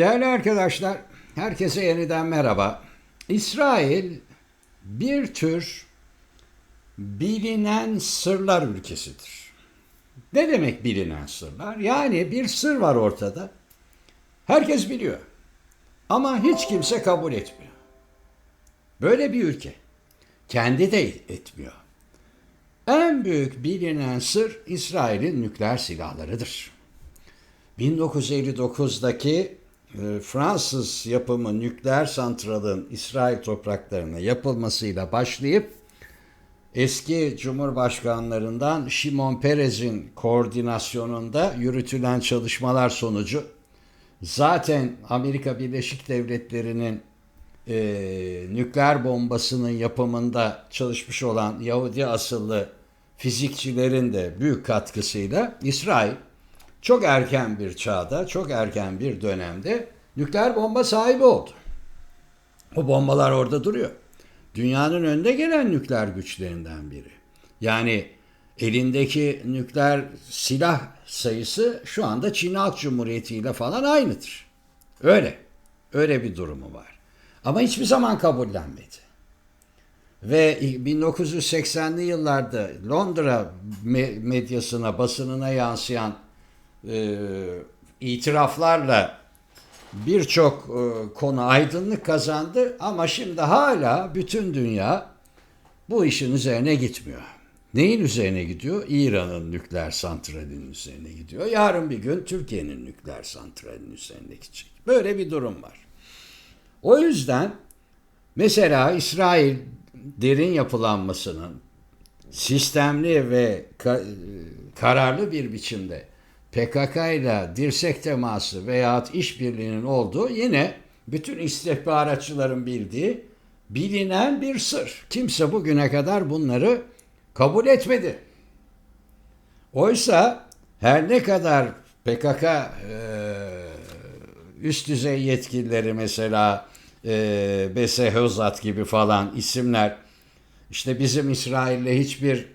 Değerli arkadaşlar, herkese yeniden merhaba. İsrail bir tür bilinen sırlar ülkesidir. Ne demek bilinen sırlar? Yani bir sır var ortada. Herkes biliyor. Ama hiç kimse kabul etmiyor. Böyle bir ülke. Kendi de etmiyor. En büyük bilinen sır İsrail'in nükleer silahlarıdır. 1959'daki e, Fransız yapımı nükleer santralın İsrail topraklarına yapılmasıyla başlayıp eski cumhurbaşkanlarından Şimon Perez'in koordinasyonunda yürütülen çalışmalar sonucu zaten Amerika Birleşik Devletleri'nin e, nükleer bombasının yapımında çalışmış olan Yahudi asıllı fizikçilerin de büyük katkısıyla İsrail çok erken bir çağda, çok erken bir dönemde nükleer bomba sahibi oldu. O bombalar orada duruyor. Dünyanın önde gelen nükleer güçlerinden biri. Yani elindeki nükleer silah sayısı şu anda Çin Halk Cumhuriyeti ile falan aynıdır. Öyle. Öyle bir durumu var. Ama hiçbir zaman kabullenmedi. Ve 1980'li yıllarda Londra medyasına, basınına yansıyan e, itiraflarla birçok e, konu aydınlık kazandı ama şimdi hala bütün dünya bu işin üzerine gitmiyor. Neyin üzerine gidiyor? İran'ın nükleer santralinin üzerine gidiyor. Yarın bir gün Türkiye'nin nükleer santralinin üzerine gidecek. Böyle bir durum var. O yüzden mesela İsrail derin yapılanmasının sistemli ve kararlı bir biçimde PKK ile dirsek teması veya işbirliğinin olduğu yine bütün istihbaratçıların bildiği bilinen bir sır. Kimse bugüne kadar bunları kabul etmedi. Oysa her ne kadar PKK e, üst düzey yetkilileri mesela e, Bese Hozat gibi falan isimler işte bizim İsrail'le hiçbir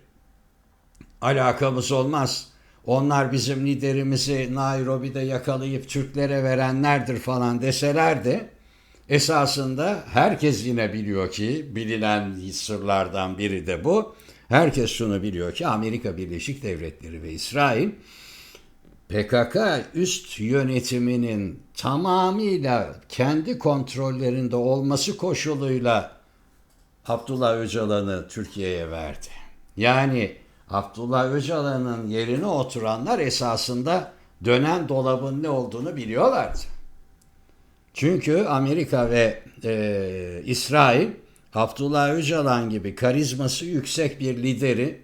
alakamız olmaz onlar bizim liderimizi Nairobi'de yakalayıp Türklere verenlerdir falan deselerdi esasında herkes yine biliyor ki bilinen sırlardan biri de bu. Herkes şunu biliyor ki Amerika Birleşik Devletleri ve İsrail PKK üst yönetiminin tamamıyla kendi kontrollerinde olması koşuluyla Abdullah Öcalan'ı Türkiye'ye verdi. Yani Abdullah Öcalan'ın yerine oturanlar esasında dönen dolabın ne olduğunu biliyorlardı. Çünkü Amerika ve e, İsrail Abdullah Öcalan gibi karizması yüksek bir lideri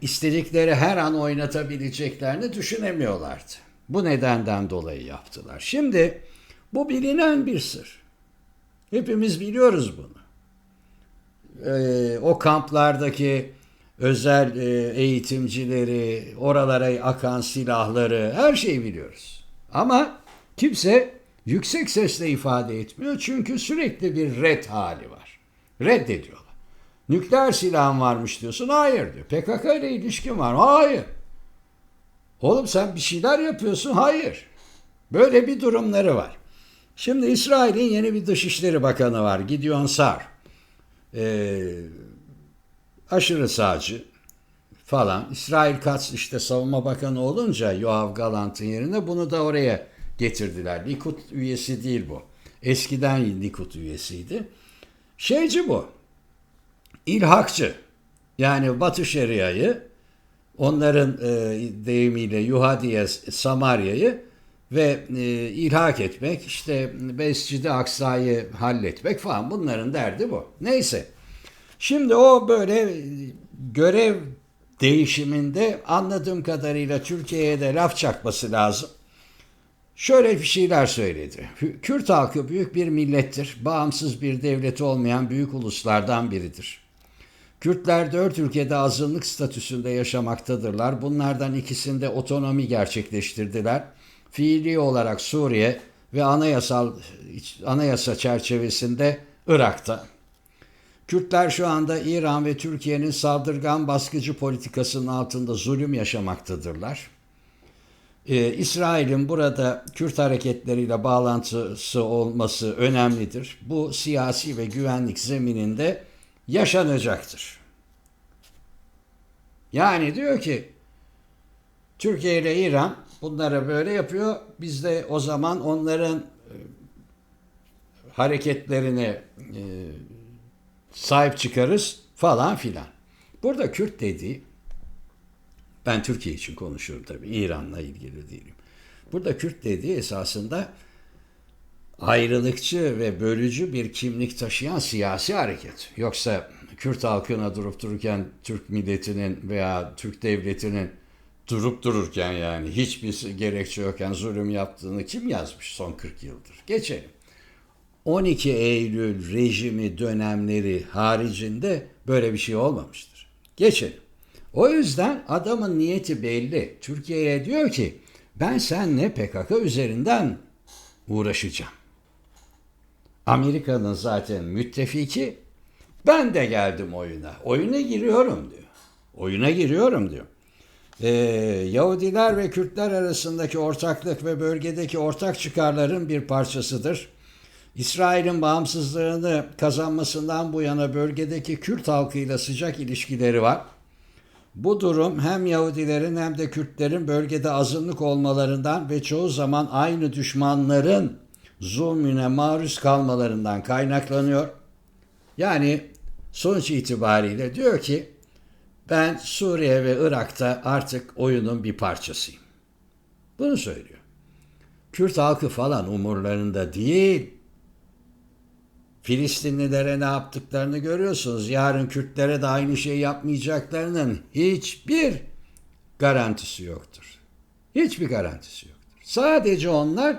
istedikleri her an oynatabileceklerini düşünemiyorlardı. Bu nedenden dolayı yaptılar. Şimdi bu bilinen bir sır. Hepimiz biliyoruz bunu. Ee, o kamplardaki özel e, eğitimcileri, oralara akan silahları, her şeyi biliyoruz. Ama kimse yüksek sesle ifade etmiyor çünkü sürekli bir red hali var. Reddediyorlar. Nükleer silahın varmış diyorsun. Hayır diyor. PKK ile ilişkin var. Hayır. Oğlum sen bir şeyler yapıyorsun. Hayır. Böyle bir durumları var. Şimdi İsrail'in yeni bir Dışişleri Bakanı var. Gideon Sar. Ee, aşırı sağcı falan. İsrail Katz işte savunma bakanı olunca Yoav Galant'ın yerine bunu da oraya getirdiler. Likud üyesi değil bu. Eskiden Likud üyesiydi. Şeyci bu. İlhakçı. Yani Batı Şeria'yı onların e, deyimiyle Yuhadiye Samarya'yı ve e, ilhak etmek, işte Bescid-i Aksa'yı halletmek falan bunların derdi bu. Neyse. Şimdi o böyle görev değişiminde anladığım kadarıyla Türkiye'ye de laf çakması lazım. Şöyle bir şeyler söyledi. Kürt halkı büyük bir millettir. Bağımsız bir devleti olmayan büyük uluslardan biridir. Kürtler dört ülkede azınlık statüsünde yaşamaktadırlar. Bunlardan ikisinde otonomi gerçekleştirdiler. Fiili olarak Suriye ve anayasal anayasa çerçevesinde Irak'ta. Kürtler şu anda İran ve Türkiye'nin saldırgan baskıcı politikasının altında zulüm yaşamaktadırlar. Ee, İsrail'in burada Kürt hareketleriyle bağlantısı olması önemlidir. Bu siyasi ve güvenlik zemininde yaşanacaktır. Yani diyor ki Türkiye ile İran bunlara böyle yapıyor. Biz de o zaman onların e, hareketlerine e, sahip çıkarız falan filan. Burada Kürt dediği ben Türkiye için konuşuyorum tabii. İran'la ilgili değilim. Burada Kürt dediği esasında ayrılıkçı ve bölücü bir kimlik taşıyan siyasi hareket. Yoksa Kürt halkına durup dururken Türk milletinin veya Türk devletinin durup dururken yani hiçbir gerekçe yokken zulüm yaptığını kim yazmış son 40 yıldır? Geçelim. 12 Eylül rejimi dönemleri haricinde böyle bir şey olmamıştır. Geçelim. O yüzden adamın niyeti belli. Türkiye'ye diyor ki ben senle PKK üzerinden uğraşacağım. Amerika'nın zaten müttefiki ben de geldim oyuna. Oyuna giriyorum diyor. Oyuna giriyorum diyor. Ee, Yahudiler ve Kürtler arasındaki ortaklık ve bölgedeki ortak çıkarların bir parçasıdır. İsrail'in bağımsızlığını kazanmasından bu yana bölgedeki Kürt halkıyla sıcak ilişkileri var. Bu durum hem Yahudilerin hem de Kürtlerin bölgede azınlık olmalarından ve çoğu zaman aynı düşmanların zulmüne maruz kalmalarından kaynaklanıyor. Yani sonuç itibariyle diyor ki ben Suriye ve Irak'ta artık oyunun bir parçasıyım. Bunu söylüyor. Kürt halkı falan umurlarında değil. Filistinlilere ne yaptıklarını görüyorsunuz. Yarın Kürtlere de aynı şey yapmayacaklarının hiçbir garantisi yoktur. Hiçbir garantisi yoktur. Sadece onlar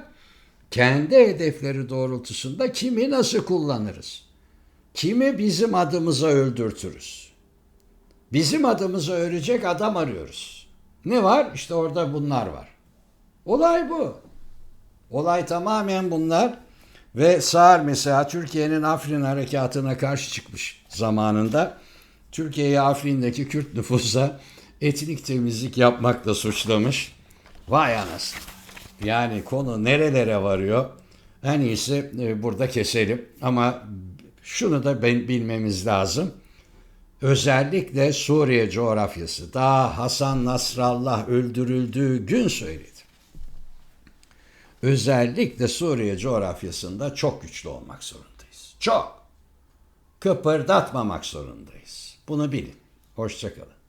kendi hedefleri doğrultusunda kimi nasıl kullanırız? Kimi bizim adımıza öldürtürüz? Bizim adımıza ölecek adam arıyoruz. Ne var? İşte orada bunlar var. Olay bu. Olay tamamen bunlar. Ve Sağır mesela Türkiye'nin Afrin harekatına karşı çıkmış zamanında. Türkiye'yi Afrin'deki Kürt nüfusa etnik temizlik yapmakla suçlamış. Vay anasını. Yani konu nerelere varıyor? En iyisi e, burada keselim. Ama şunu da ben bilmemiz lazım. Özellikle Suriye coğrafyası daha Hasan Nasrallah öldürüldüğü gün söyledi. Özellikle Suriye coğrafyasında çok güçlü olmak zorundayız. Çok. Kıpırdatmamak zorundayız. Bunu bilin. Hoşçakalın.